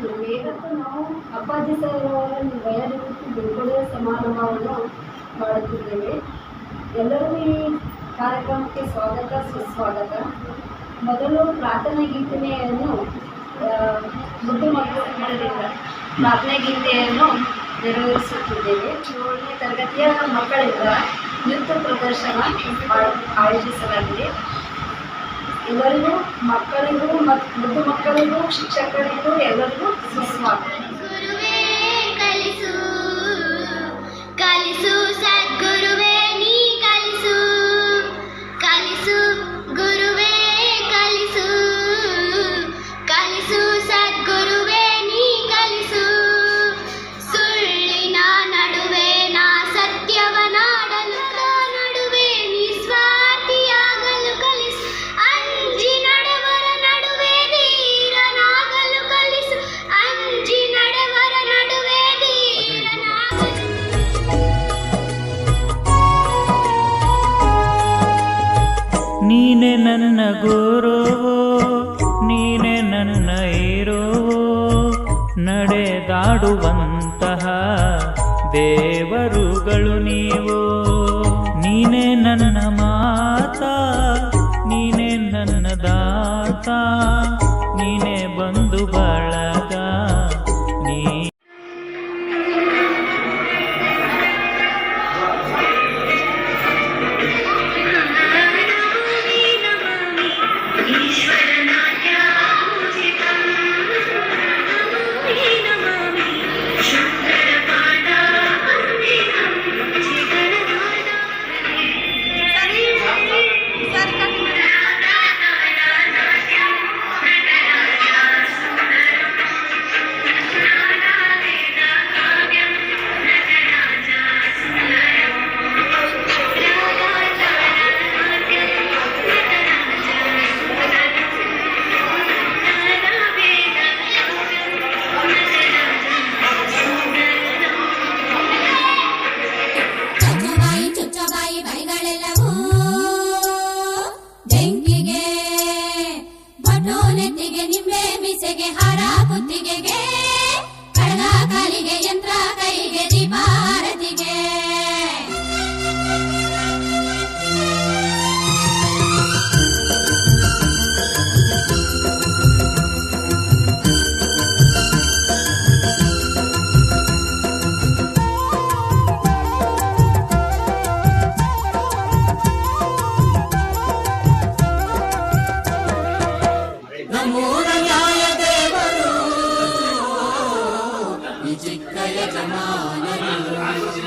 ಹೇಳ್ತಿದ್ರು ನಾವು ಅಪ್ಪಾಜಿ ಸರ್ ಅವರ ವಯೋನಿವೃತ್ತಿ ಬಿಡುಗಡೆ ಸಮಾರಂಭವನ್ನು ಮಾಡುತ್ತಿದ್ದೇವೆ. ಎಲ್ಲರೂ ಈ ಕಾರ್ಯಕ್ರಮಕ್ಕೆ ಸ್ವಾಗತ, ಸುಸ್ವಾಗತ. ಮೊದಲು ಪ್ರಾರ್ಥನೆ ಗೀತನೆಯನ್ನು ಮುದ್ದು ಮಕ್ಕಳಿಂದ ಪ್ರಾರ್ಥನೆ ಗೀತೆಯನ್ನು ನೆರವೇರಿಸುತ್ತಿದ್ದೇವೆ. ಏಳನೇ ತರಗತಿಯ ಮಕ್ಕಳಿಂದ ನೃತ್ಯ ಪ್ರದರ್ಶನ ಆಯೋಜಿಸಲಾಗಿದೆ. ಎಲ್ಲರಿಗೂ ಮಕ್ಕಳಿಗೂ ಮತ್ತು ಮುದ್ದು ಮಕ್ಕಳಿಗೂ ಶಿಕ್ಷಕರಿಗೂ ಎಲ್ಲರಿಗೂ ಸುಸ್ವಾಗತ. ನೀನೆ ನನ್ನ ಗುರುವು ನೀನೆ ನನ್ನ ಇರುವು ನಡೆದಾಡುವಂತಹ ದೇವರುಗಳು ನೀವು. ನೀನೆ ನನ್ನ ಮಾತ, ನೀನೆ ನನ್ನ ದಾತ, ನೀನೆ ಬಂಧು ಬಳಗ. जमानन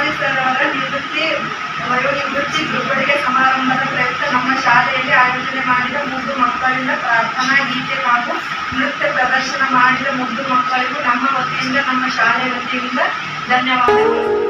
ಅವರ ನಿವೃತ್ತಿ ವಯೋನಿವೃತ್ತಿ ಬಿಡುಗಡೆಗೆ ಸಮಾರಂಭದ ಪ್ರಯುಕ್ತ ನಮ್ಮ ಶಾಲೆಯಲ್ಲಿ ಆಯೋಜನೆ ಮಾಡಿದ ಮುದ್ದು ಮಕ್ಕಳಿಂದ ಪ್ರಾರ್ಥನಾ, ಗೀತೆ ಹಾಗೂ ನೃತ್ಯ ಪ್ರದರ್ಶನ ಮಾಡಿದ ಮುದ್ದು ಮಕ್ಕಳಿಗೂ ನಮ್ಮ ವತಿಯಿಂದ, ನಮ್ಮ ಶಾಲೆಯ ವತಿಯಿಂದ ಧನ್ಯವಾದಗಳು.